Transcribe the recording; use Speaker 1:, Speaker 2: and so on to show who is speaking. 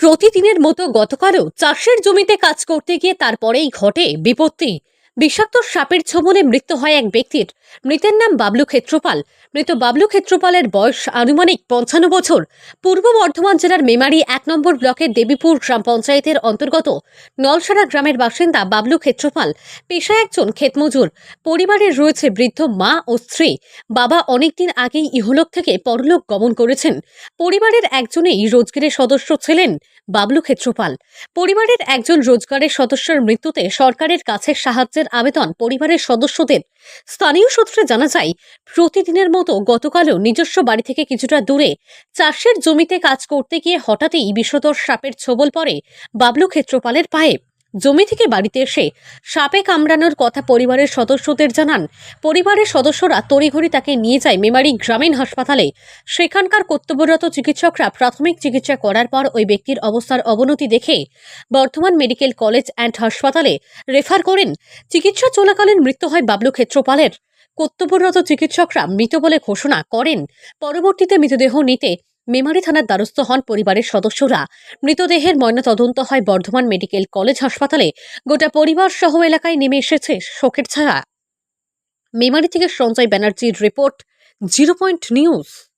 Speaker 1: প্রতিদিনের মতো গতকালও চাষের জমিতে কাজ করতে গিয়ে তারপরেই ঘটে বিপত্তি। বিষাক্ত সাপের ছোবলে মৃত্যু হয় এক ব্যক্তির। মৃতের নাম বাবলু ক্ষেত্রপাল। মৃত বাবলু ক্ষেত্রপালের বয়স আনুমানিক পঞ্চান্ন বছর। পূর্ব বর্ধমান জেলার মেমারি এক নম্বর ব্লকের দেবীপুর গ্রাম পঞ্চায়েতের অন্তর্গত নলসারা গ্রামের বাসিন্দা বাবলু ক্ষেত্রপাল পেশায় একজন ক্ষেতমজুর। পরিবারের রয়েছে বৃদ্ধ মা ও স্ত্রী। বাবা অনেকদিন আগেই ইহলোক থেকে পরলোক গমন করেছেন। পরিবারের একজনেই রোজগারের সদস্য ছিলেন বাবলু ক্ষেত্রপাল। পরিবারের একজন রোজগারের সদস্যের মৃত্যুতে সরকারের কাছে সাহায্যের আবেদন পরিবারের সদস্যদের। স্থানীয় সূত্রে জানা যায়, প্রতিদিনের মতো গতকালও নিজস্ব বাড়ি থেকে কিছুটা দূরে চাষের জমিতে কাজ করতে গিয়ে হঠাৎই বিষধর সাপের ছোবল পড়ে বাবলু ক্ষেত্রপালের পায়ে। জমি থেকে বাড়িতে এসে সাপে কামড়ানোর কথা পরিবারের সদস্যদের জানান, পরিবারের সদস্যরা তড়িঘড়ি তাকে নিয়ে যায় মেমারি গ্রামীণ হাসপাতালে। সেখানকার কর্তব্যরত চিকিৎসকরা প্রাথমিক চিকিৎসা করার পর ওই ব্যক্তির অবস্থার অবনতি দেখে বর্ধমান মেডিকেল কলেজ অ্যান্ড হাসপাতালে রেফার করেন। চিকিৎসা চলাকালীন মৃত্যু হয় বাবলু ক্ষেত্রপালের। কর্তব্যরত চিকিৎসকরা মৃত বলে ঘোষণা করেন। পরবর্তীতে মৃতদেহ নিতে মেমারি থানার দ্বারস্থ হন পরিবারের সদস্যরা। মৃতদেহের ময়নাতদন্ত হয় বর্ধমান মেডিকেল কলেজ হাসপাতালে। গোটা পরিবার সহ এলাকায় নেমে এসেছে শোকের ছায়া। মেমারি থেকে সঞ্জয় ব্যানার্জির রিপোর্ট, জিরো পয়েন্ট নিউজ।